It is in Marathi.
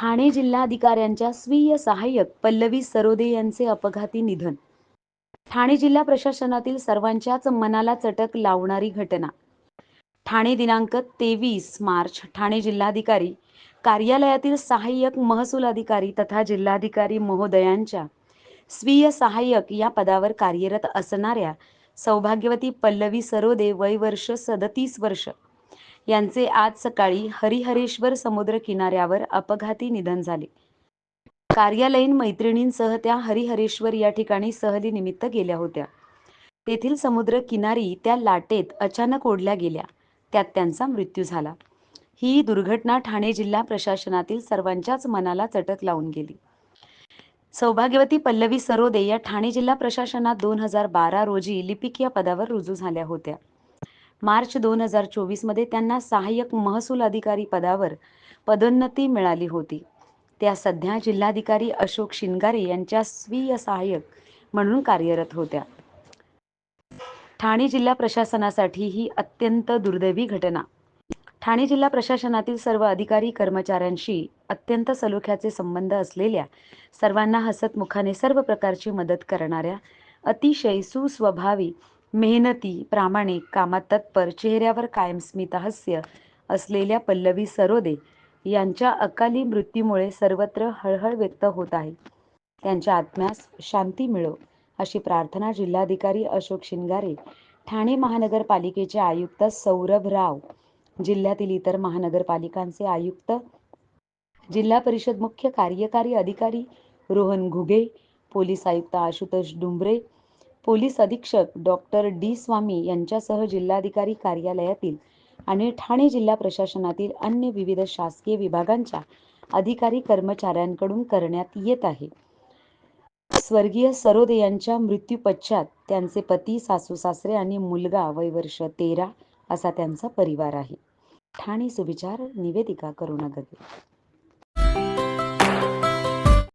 ठाणे जिल्हाधिकाऱ्यांच्या स्वीय सहाय्यक पल्लवी सरोदे यांचे अपघाती निधन. ठाणे जिल्हा प्रशासनातील सर्वांच्याच मनाला चटक लावणारी घटना. ठाणे दिनांक तेवीस मार्च ठाणे जिल्हाधिकारी कार्यालयातील सहाय्यक महसूल अधिकारी तथा जिल्हाधिकारी महोदयांच्या स्वीय सहाय्यक या पदावर कार्यरत असणाऱ्या सौभाग्यवती पल्लवी सरोदे वय वर्ष सदतीस वर्ष यांचे आज सकाळी हरिहरेश्वर समुद्र किनाऱ्यावर अपघाती निधन झाले. कार्यालयीन मैत्रिणींसह त्या हरिहरेश्वर या ठिकाणी सहलीनिमित्त गेल्या होत्या. तेथील समुद्र किनारी त्या लाटेत अचानक ओढल्या गेल्या. त्यात त्यांचा मृत्यू झाला. ही दुर्घटना ठाणे जिल्हा प्रशासनातील सर्वांच्याच मनाला चटक लावून गेली. सौभाग्यवती पल्लवी सरोदे या ठाणे जिल्हा प्रशासनात दोन हजार बारा रोजी लिपिक या पदावर रुजू झाल्या होत्या. मार्च दोन हजार चोवीसमध्ये त्यांना सहाय्यक महसूल अधिकारी पदावर पदोन्नती मिळाली होती. त्या सध्या जिल्हाधिकारी अशोक शिनगारे यांच्या स्वीय सहाय्यक म्हणून कार्यरत होत्या. ठाणे जिल्हा प्रशासनासाठी ही अत्यंत दुर्दैवी घटना. ठाणे जिल्हा प्रशासनातील सर्व अधिकारी कर्मचाऱ्यांशी अत्यंत सलोख्याचे संबंध असलेल्या सर्वांना हसतमुखाने सर्व प्रकारची मदत करणाऱ्या अतिशय सुस्वभावी मेहनती प्रामाणिक कामात तत्पर चेहऱ्यावर कायम स्मितहास्य असलेल्या पल्लवी सरोदे यांच्या अकाली मृत्यूमुळे सर्वत्र हळहळ व्यक्त होत आहे. त्यांच्या आत्म्यास शांती मिळो अशी प्रार्थना जिल्हाधिकारी अशोक शिनगारे ठाणे महानगरपालिकेचे आयुक्त सौरभ राव जिल्ह्यातील इतर महानगरपालिकांचे आयुक्त जिल्हा परिषद मुख्य कार्यकारी अधिकारी रोहन घुगे पोलीस आयुक्त आशुतोष डुंबरे पोलीस अधीक्षक डॉक्टर डी स्वामी यांच्यासह जिल्हाधिकारी कार्यालयातील आणि ठाणे जिल्हा प्रशासनातील अन्य विविध शासकीय विभागांच्या अधिकारी कर्मचाऱ्यांकडून करण्यात येत आहे. स्वर्गीय सरोदे यांच्या मृत्यूपश्चात त्यांचे पती सासू सासरे आणि मुलगा वय वर्ष तेरा असा त्यांचा परिवार आहे. ठाणे सुविचार निवेदिका करुणागगे